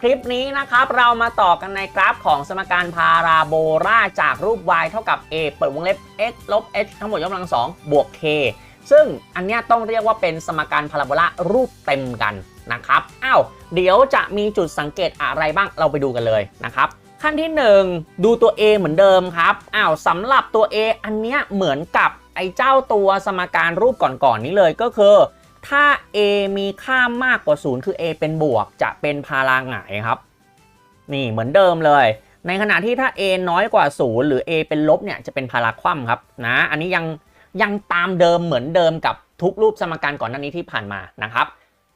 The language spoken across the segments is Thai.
คลิปนี้นะครับ เรามาต่อกันในกราฟของสมการพาราโบราจากรูป y เท่ากับ a เปิดวงเล็บ x ลบ h ทั้งหมดยกกำลังสองบวก k ซึ่งอันนี้ต้องเรียกว่าเป็นสมการพาราโบลารูปเต็มกันนะครับอ้าวเดี๋ยวจะมีจุดสังเกตอะไรบ้างเราไปดูกันเลยนะครับขั้นที่ 1 ดูตัว a เหมือนเดิมครับอ้าวสำหรับตัว a อันเนี้ยเหมือนกับไอ้เจ้าตัวสมการรูปก่อนๆนี้เลยก็คือ ถ้า a มีค่ามากกว่า 0 คือ a เป็นบวกจะเป็นพาราหงายครับ นี่เหมือนเดิมเลย ในขณะที่ถ้า a น้อยกว่า 0 หรือ a เป็นลบเนี่ยจะเป็นพาราคว่ำครับนะอันนี้ยังยังตามเดิมเหมือนเดิมกับทุกรูปสมการก่อนหน้านี้ที่ผ่านมานะครับ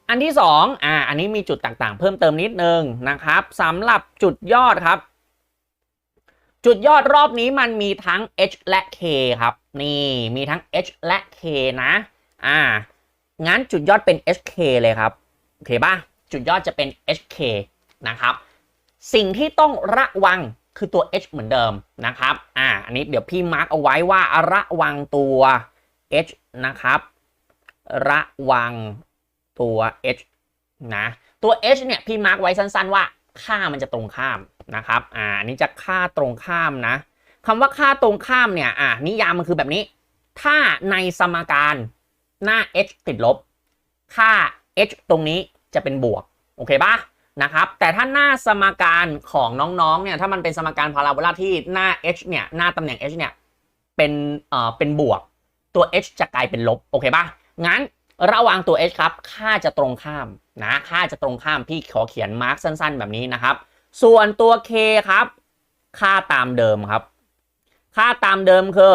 อันที่ 2อ่าอันนี้มีจุดต่างๆ เพิ่มเติมนิดนึงนะครับสำหรับจุดยอดครับ จุดยอดรอบนี้มันมีทั้ง h และ k ครับ นี่มีทั้ง h และ k นะ อ่า งั้นจุดยอดเป็น HK เลยครับ โอเคป่ะจุดยอดจะเป็น HK นะครับ สิ่งที่ต้องระวังคือตัว H เหมือนเดิมนะครับ อ่า อันนี้เดี๋ยวพี่มาร์กเอาไว้ว่าระวังตัว H นะครับ ระวังตัว H นะ ตัว H เนี่ยพี่มาร์กไว้สั้นๆว่าค่ามันจะตรงข้ามนะครับ อ่า อันนี้จะค่าตรงข้ามนะคำว่าค่าตรงข้ามเนี่ย อ่านิยามมันคือแบบนี้ ถ้าในสมการ หน้า h ติดลบ ค่า h ตรงนี้จะเป็นบวก โอเคปะนะครับ แต่ถ้าหน้าสมการของน้องๆ เนี่ย ถ้ามันเป็นสมการพาราโบลาที่หน้า h เนี่ย หน้าตำแหน่ง h เนี่ย เป็น เอ่อ เป็นบวก ตัว h จะกลายเป็นลบ โอเคปะงั้นระวังตัว h ครับ ค่าจะตรงข้ามนะ ค่าจะตรงข้าม พี่ขอเขียนมาร์กสั้น ๆ แบบนี้นะครับ ส่วนตัว k ครับ ค่าตามเดิมครับ ค่าตามเดิมคือ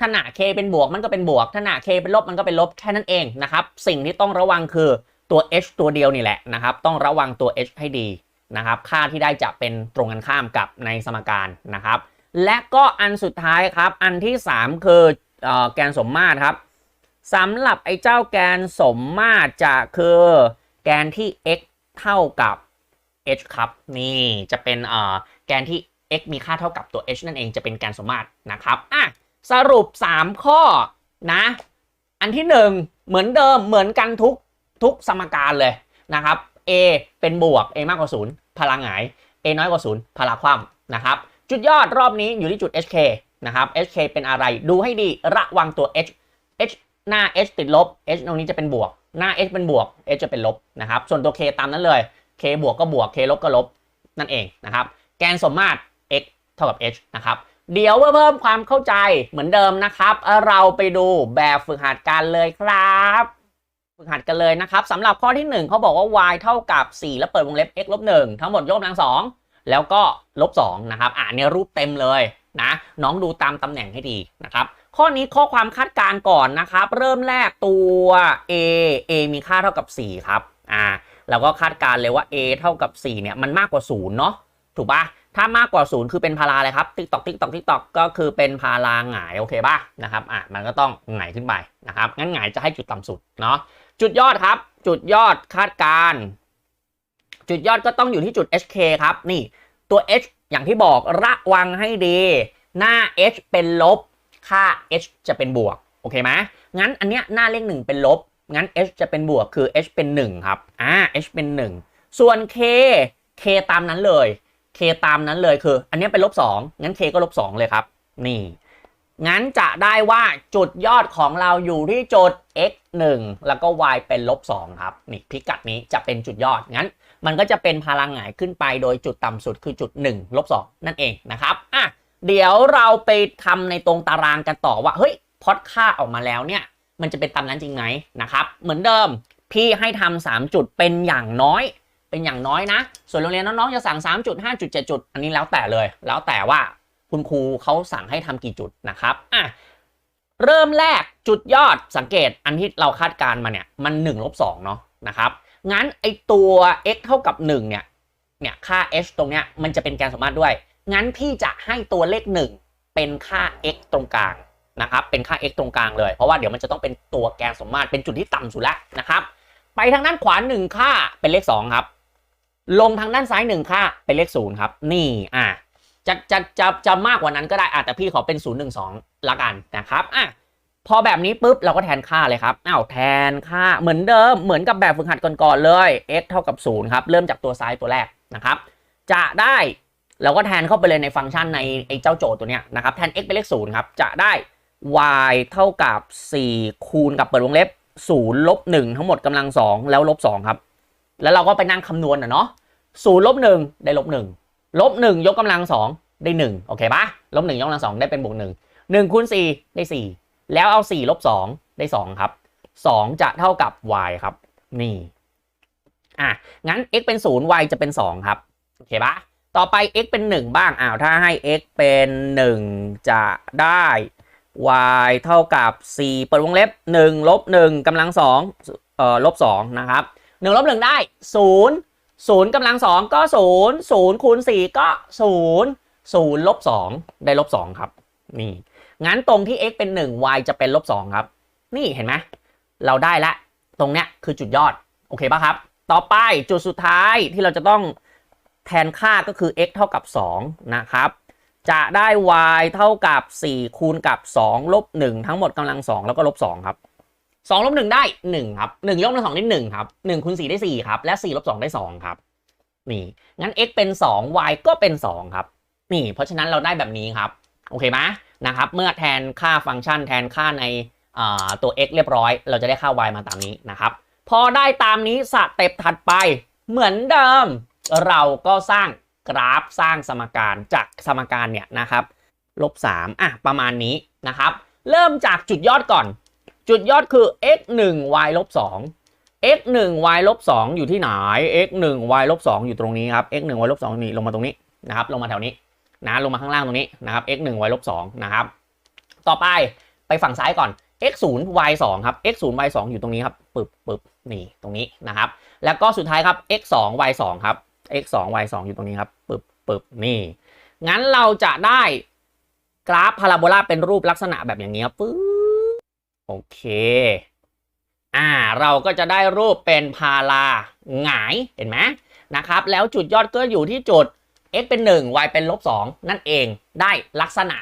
ถ้าหนา k เป็นบวกมันก็เป็นบวก ถ้าหนา k เป็นลบมันก็เป็นลบแค่นั้นเองนะครับ สิ่งที่ต้องระวังคือตัว h ตัวเดียวนี่แหละนะครับ ต้องระวังตัว h ให้ดีนะครับ ค่าที่ได้จะเป็นตรงกันข้ามกับในสมการนะครับ และก็อันสุดท้ายครับ อันที่ 3 คืออแกนสมมาตรครับสำหรับไอ้เจ้าแกนสมมาตรจะคือแกนที่ x เท่ากับ h ครับนี่จะเป็นอ่อแกนที่ x มีค่าเท่ากับตัว h นั่นเองจะเป็นแกนสมมาตรนะครับอะ สรุป 3 ข้อนะ อันที่ 1 เหมือนเดิมเหมือนกันทุกทุกสมการเลยนะครับ a เป็นบวก a มากกว่า 0 พลังหงาย a น้อยกว่า 0 พลังคว่ำนะครับ จุดยอดรอบนี้อยู่ที่จุด hk นะครับ hk เป็นอะไรดูให้ดีระวังตัว h h หน้า h ติดลบ h ตรงนี้จะเป็นบวก หน้า h เป็นบวก h จะเป็นลบนะครับ ส่วนตัว k ตามนั้นเลย k บวกก็บวก k ลบก็ลบนั่นเองนะครับ แกนสมมาตร x เท่ากับ h นะครับ เดี๋ยวเพื่อเพิ่มความเข้าใจเหมือนเดิมนะครับ เราไปดูแบบฝึกหัดกันเลยครับ ฝึกหัดกันเลยนะครับสำหรับข้อที่ 1เขาบอกว่า y เท่ากับ 4 แล้วเปิดวงเล็บ x ลบ1ทั้งหมดยกกำลัง2แล้วก็ลบ2นะครับอ่าเนี่ยรูปเต็มเลยนะน้องดูตามตำแหน่งให้ดีนะครับ ข้อนี้ข้อความคาดการณ์ก่อนนะครับ เริ่มแรกตัว a a มีค่าเท่ากับ 4 ครับอ่าเราก็คาดการณ์เลยว่า a เท่ากับ 4 เนี่ยมันมากกว่า0เนาะถูกปะ ถ้ามากกว่าศูนย์คือเป็นพาราเลยครับติ๊กตอกติ๊กตอกติ๊กตอกก็คือเป็นพาราหงายโอเคป่ะนะครับอะมันก็ต้องหงายขึ้นไปนะครับงั้นหงายจะให้จุดต่ำสุดเนาะจุดยอดครับ จุดยอดคาดการณ์จุดยอดก็ต้องอยู่ที่จุด HK ครับนี่ตัว H อย่างที่บอกระวังให้ดี หน้า H เป็นลบ ค่า H จะเป็นบวกโอเคไหมงั้นอันเนี้ยหน้าเลขหนึ่งเป็นลบ งั้น H จะเป็นบวกคือ H เป็น 1 ครับอ่า H เป็น 1 ส่วน K K ตามนั้นเลย k ตามนั้นเลยคือ อันนี้เป็นลบ2งั้น k ก็ลบ2เลยครับ นี่ งั้นจะได้ว่าจุดยอดของเราอยู่ที่จุด x 1 แล้วก็ y เป็นลบ2ครับ นี่พิกัดนี้จะเป็นจุดยอด งั้น มันก็จะเป็นพลังหงายขึ้นไปโดยจุดต่ำสุดคือจุด1ลบ2นั่นเองนะครับ อะ เดี๋ยวเราไปทำในตรงตารางกันต่อว่า เฮ้ย พอดค่าออกมาแล้วเนี่ย มันจะเป็นตามนั้นจริงไหมนะครับ เหมือนเดิม พี่ให้ทำ3จุดเป็นอย่างน้อย เป็นอย่างน้อยนะ ส่วนโรงเรียนน้องๆจะสั่ง 3 จุด 5 จุด 7 จุด อันนี้แล้วแต่เลย แล้วแต่ว่าคุณครูเขาสั่งให้ทำกี่จุดนะครับอะเริ่มแรกจุดยอดสังเกตอันที่เราคาดการมาเนี่ยมัน1ลบ2เนาะนะครับงั้นไอตัว x เท่ากับ 1 เนี่ยเนี่ยค่า h ตรงเนี้ยมันจะเป็นแกนสมมาตรด้วย งั้นพี่จะให้ตัวเลข 1 เป็นค่า x ตรงกลางนะครับเป็นค่า x ตรงกลางเลย เพราะว่าเดี๋ยวมันจะต้องเป็นตัวแกนสมมาตรเป็นจุดที่ต่ำสุดแล้วนะครับ ไปทางด้านขวา1ค่าเป็นเลข2ครับ ลงทางด้านซ้ายหนึ่งค่าเป็นเลขศูนย์ครับ นี่อะจะจะจะจะมากกว่านั้นก็ได้อาแต่พี่ขอเป็น0 1 2ละกันนะครับอะพอแบบนี้ปุ๊บเราก็แทนค่าเลยครับอ้าวแทนค่าเหมือนเดิมเหมือนกับแบบฝึกหัดก่อนๆเลย x เท่ากับ0ครับ เริ่มจากตัวซ้ายตัวแรกนะครับ จะได้เราก็แทนเข้าไปเลยในฟังก์ชันในไอ้เจ้าโจทย์ตัวเนี้ยนะครับแทน x เป็นเลขศูนย์ครับ จะได้ y เท่ากับ 4 คูณกับเปิดวงเล็บ0ลบ1ทั้งหมดกำลัง 2 แล้วลบ2ครับ แล้วเราก็ไปนั่งคำนวณนะเนาะ0ลบ1ได้ลบ1ลบ1ยกกำลัง2ได้1โอเคปะลบ1ยกกำลัง2ได้เป็นบวก1 1คูณ4ได้4แล้วเอา4ลบ2ได้2ครับ2จะเท่ากับ y ครับ นี่อะงั้น x เป็น0 y จะเป็น2ครับโอเคปะต่อไป x เป็น 1 บ้าง อ้าว ถ้าให้ x เป็น 1 จะได้ y เท่ากับ 4 เปิดวงเล็บ 1 ลบ 1กำลัง2เอ่อลบ 2 นะครับ 1ลบ1ได้0 0กำลัง2ก็0 0คูณ4ก็0 0ลบ2ได้ลบ2ครับ นี่งั้นตรงที่ x เป็น1 y จะเป็นลบ2ครับ นี่เห็นไหมเราได้ละ ตรงเนี้ยคือจุดยอด โอเคป่ะครับ ต่อไปจุดสุดท้ายที่เราจะต้องแทนค่าก็คือ x เท่ากับ 2 นะครับ จะได้ y เท่ากับ 4 คูณกับ 2 ลบ 1 ทั้งหมดกำลัง 2 แล้วก็ลบ 2 ครับ 2ลบ1ได้1ครับ1ยกกำลัง2ได้1ครับ1คูณ4ได้4ครับ และ4ลบ2ได้2ครับ นี่ งั้น x เป็น2 y ก็เป็น2ครับ นี่ เพราะฉะนั้นเราได้แบบนี้ครับ โอเคไหมนะครับ เมื่อแทนค่าฟังก์ชันแทนค่าในาตัว x เรียบร้อย เราจะได้ค่า y มาตามนี้นะครับ พอได้ตามนี้สเต็ปถัดไปเหมือนเดิม เราก็สร้างกราฟสร้างสมการจากสมการเนี่ยนะครับลบ3อะประมาณนี้นะครับ เริ่มจากจุดยอดก่อน จุดยอดคือ x 1 y ลบ2 x 1 y ลบ2อยู่ที่ไหน x 1 y ลบ2อยู่ตรงนี้ครับ x 1 y ลบ2นี่ลงมาตรงนี้นะครับ ลงมาแถวนี้นะลงมาข้างล่างตรงนี้นะครับ x 1 y ลบ2นะครับ ต่อไปไปฝั่งซ้ายก่อน x 0 y 2ครับ x 0 y 2อยู่ตรงนี้ครับปึบปึบนี่ตรงนี้นะครับ แล้วก็สุดท้ายครับ x 2 y 2ครับ x 2 y 2อยู่ตรงนี้ครับปึบปึบนี่ งั้นเราจะได้กราฟพาราโบลาเป็นรูปลักษณะแบบอย่างนี้ครับปึ๊บ โอเค อ่า เราก็จะได้รูปเป็นพาราหงายเห็นไหมนะครับ แล้วจุดยอดก็อยู่ที่จุด x เป็น 1 y เป็นลบ2นั่นเองได้ลักษณะ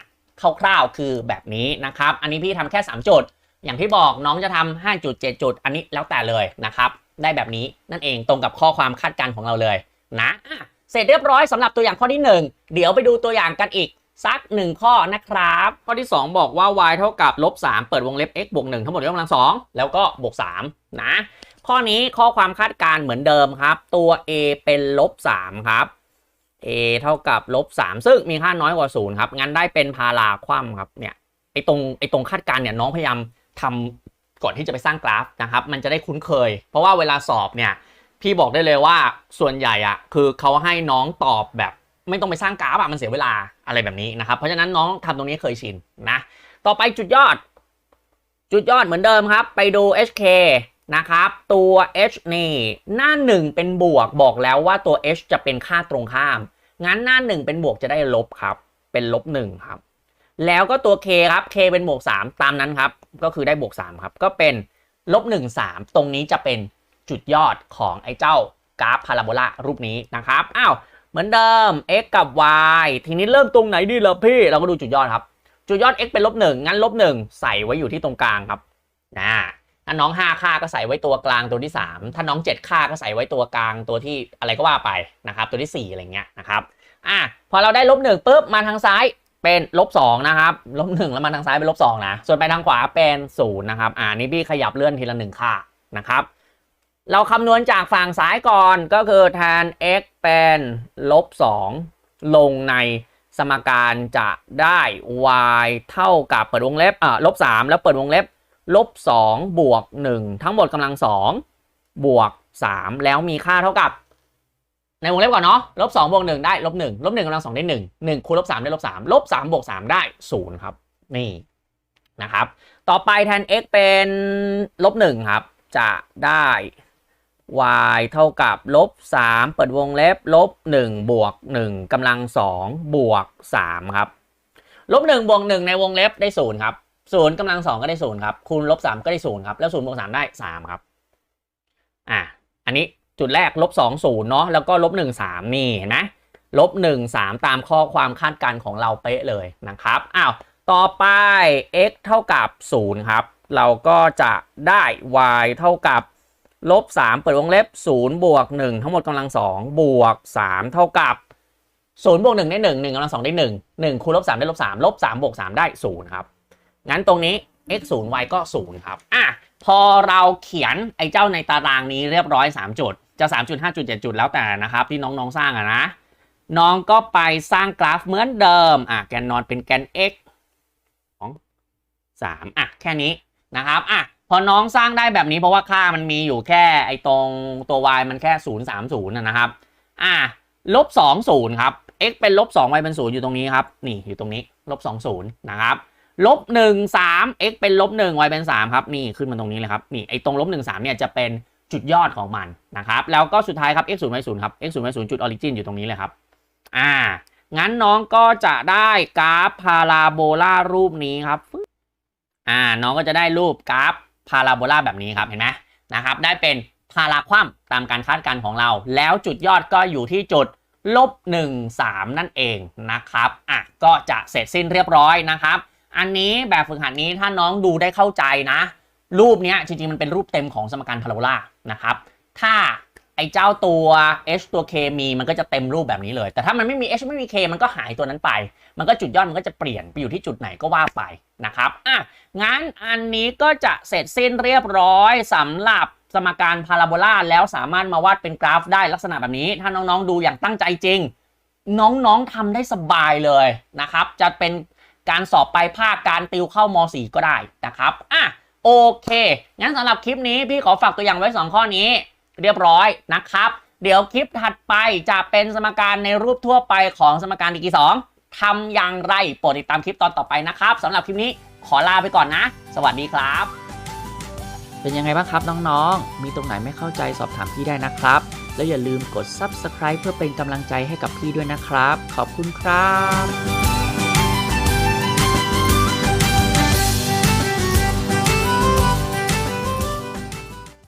คร่าวๆคือแบบนี้นะครับ อันนี้พี่ทำแค่ 3 จุด อย่างที่บอกน้องจะทำ5จุด7จุด อันนี้แล้วแต่เลยนะครับ ได้แบบนี้นั่นเองตรงกับข้อความคาดการณ์ของเราเลยนะอะเสร็จเรียบร้อยสำหรับตัวอย่างข้อที่ 1 เดี๋ยวไปดูตัวอย่างกันอีก สัก 1 ข้อนะครับ ข้อที่ 2 บอกว่า y เท่ากับลบ3เปิดวงเล็บ x บวก1ทั้งหมดยกกำลัง 2 แล้วก็บวก 3 นะ ข้อนี้ข้อความคาดการ์เหมือนเดิมครับ ตัว a เป็นลบ3ครับ a เท่ากับลบ3ซึ่งมีค่าน้อยกว่า 0 ครับ งั้นได้เป็นพาราคว่ำครับเนี่ยไอตรงไอตรงคาดการ์เนี่ยน้องพยายามทำก่อนที่จะไปสร้างกราฟนะครับ มันจะได้คุ้นเคย เพราะว่าเวลาสอบเนี่ยพี่บอกได้เลยว่าส่วนใหญ่อะคือเขาให้น้องตอบแบบ ไม่ต้องไปสร้างกราฟอะมันเสียเวลาอะไรแบบนี้นะครับ เพราะฉะนั้นน้องทำตรงนี้เคยชินนะ ต่อไปจุดยอด จุดยอดเหมือนเดิมครับ ไปดู HK นะครับ ตัว H นี่หน้าหนึ่งเป็นบวกบอกแล้วว่าตัว H จะเป็นค่าตรงข้าม งั้นหน้าหนึ่งเป็นบวกจะได้ลบครับ เป็นลบหนึ่งครับ แล้วก็ตัว K ครับ K เป็นบวก 3 ตามนั้นครับ ก็คือได้บวก3ครับ ก็เป็นลบ1 3 ตรงนี้จะเป็นจุดยอดของไอ้เจ้ากราฟพาราโบลารูปนี้นะครับ อ้าว เหมือนเดิม x กับ y ทีนี้เริ่มตรงไหนดีล่ะพี่ เราก็ดูจุดยอดครับ จุดยอด x เป็นลบหนึ่งงั้นลบหนึ่งใส่ไว้อยู่ที่ตรงกลางครับนะถ้าน้อง 5 ค่าก็ใส่ไว้ตัวกลางตัวที่ 3 ถ้าน้อง 7 ค่าก็ใส่ไว้ตัวกลางตัวที่อะไรก็ว่าไปนะครับ ตัวที่ 4 อะไรเงี้ยนะครับอะพอเราได้ลบหนึ่งปุ๊บมาทางซ้ายเป็นลบสองนะครับลบหนึ่งแล้วมาทางซ้ายเป็นลบสองนะส่วนไปทางขวาเป็นศูนย์นะครับอ่านี่พี่ขยับเลื่อนทีละหนึ่งค่านะครับ เราคำนวณจากฝั่งซ้ายก่อนก็คือแทน x เป็นลบ 2 ลงในสมการจะได้ y เท่ากับเปิดวงเล็บอ่าลบ 3 แล้วเปิดวงเล็บลบ 2 บวก 1 ทั้งหมดกำลัง 2 บวก 3 แล้วมีค่าเท่ากับ ในวงเล็บก่อนเนาะลบ 2 บวก 1 ได้ลบ 1 ลบ 1กำลัง 2 ได้ 1 1 คูณลบ 3 ได้ลบ 3 ลบ 3 บวก 3 ได้ 0 ครับ นี่นะครับ ต่อไปแทน x เป็นลบ 1 ครับ จะได้ y เท่ากับลบ 3 เปิดวงเล็บลบ 1 บวก 1กำลัง 2 บวก 3 ครับ ลบ 1 บวก 1 ในวงเล็บได้ 0 ครับ 0กำลัง 2 ก็ได้ 0 ครับ คูณลบ 3 ก็ได้ 0 ครับ แล้ว 0 บวก 3 ได้ 3 ครับ อะ อันนี้จุดแรกลบ 2 0 เนาะแล้วก็ลบ 1 3 นี่เห็นไหมลบ 1 3 ตามข้อความคาดการณ์ของเราเป๊ะเลยนะครับ อ้าว ต่อไป x เท่ากับ 0 ครับ เราก็จะได้ y เท่ากับ ลบ 3 เปิดวงเล็บ 0 บวก 1 ทั้งหมดกำลัง 2 บวก 3 เท่ากับ 0 บวก 1 ได้ 1 1กำลัง 2 ได้ 1 1 คูณลบ 3 ได้ลบ 3 ลบ 3 บวก 3 ได้ 0 ครับ งั้นตรงนี้ x 0 y ก็ 0 ครับ อะ พอเราเขียนไอ้เจ้าในตารางนี้เรียบร้อย 3 จุด จะ 3 จุด 5 จุด 7 จุดแล้วแต่นะครับ ที่น้องๆ สร้างอะนะ น้องก็ไปสร้างกราฟเหมือนเดิม อะ แกนนอนเป็นแกน x 2 3อะ แค่นี้นะครับ อะ พอน้องสร้างได้แบบนี้เพราะว่าค่ามันมีอยู่แค่ไอ้ตรงตัว y มันแค่ 0 3 0นะนะครับ อะลบ2 0ครับ x เป็นลบ2 y เป็น 0 อยู่ตรงนี้ครับ นี่อยู่ตรงนี้ลบ2 0นะครับลบ1 3 x เป็นลบ1 y เป็น 3 ครับ นี่ขึ้นมาตรงนี้เลยครับ นี่ไอ้ตรงลบ1 3เนี่ยจะเป็นจุดยอดของมันนะครับ แล้วก็สุดท้ายครับ x 0 y 0ครับ x 0 y 0จุดออริจินอยู่ตรงนี้เลยครับ อ่า งั้นน้องก็จะได้กราฟพาราโบลารูปนี้ครับฟึ๊บอ่า น้องก็จะได้รูปกราฟ พาราโบลาแบบนี้ครับเห็นไหมนะครับได้เป็นพาราคว่ำตามการคาดการณ์ของเรา แล้วจุดยอดก็อยู่ที่จุดลบ1 3 นั่นเองนะครับอะก็จะเสร็จสิ้นเรียบร้อยนะครับ อันนี้แบบฝึกหัดนี้ถ้าน้องดูได้เข้าใจนะ รูปเนี้ยจริงๆ มันเป็นรูปเต็มของสมการพาราโบลานะครับถ้า ไอ้เจ้าตัว h ตัว k มีมันก็จะเต็มรูปแบบนี้เลย แต่ถ้ามันไม่มี h ไม่มี k มันก็หายตัวนั้นไป มันก็จุดยอดมันก็จะเปลี่ยนไปอยู่ที่จุดไหนก็ว่าไปนะครับอะงั้นอันนี้ก็จะเสร็จสิ้นเรียบร้อยสำหรับสมการพาราโบลาแล้วสามารถมาวาดเป็นกราฟได้ลักษณะแบบนี้ ถ้าน้องๆดูอย่างตั้งใจจริง น้องๆทำได้สบายเลยนะครับ จะเป็นการสอบปลายภาคการติวเข้าม .4 ก็ได้นะครับอะโอเค งั้นสำหรับคลิปนี้พี่ขอฝากตัวอย่างไว้ 2 ข้อนี้ เรียบร้อยนะครับ เดี๋ยวคลิปถัดไปจะเป็นสมการในรูปทั่วไปของสมการดีกรีสองทำอย่างไรโปรดติดตามคลิปตอนต่อไปนะครับสำหรับคลิปนี้ขอลาไปก่อนนะ สวัสดีครับ เป็นยังไงบ้างครับน้องๆ มีตรงไหนไม่เข้าใจสอบถามพี่ได้นะครับ แล้วอย่าลืมกด Subscribe เพื่อเป็นกำลังใจให้กับพี่ด้วยนะครับ ขอบคุณครับ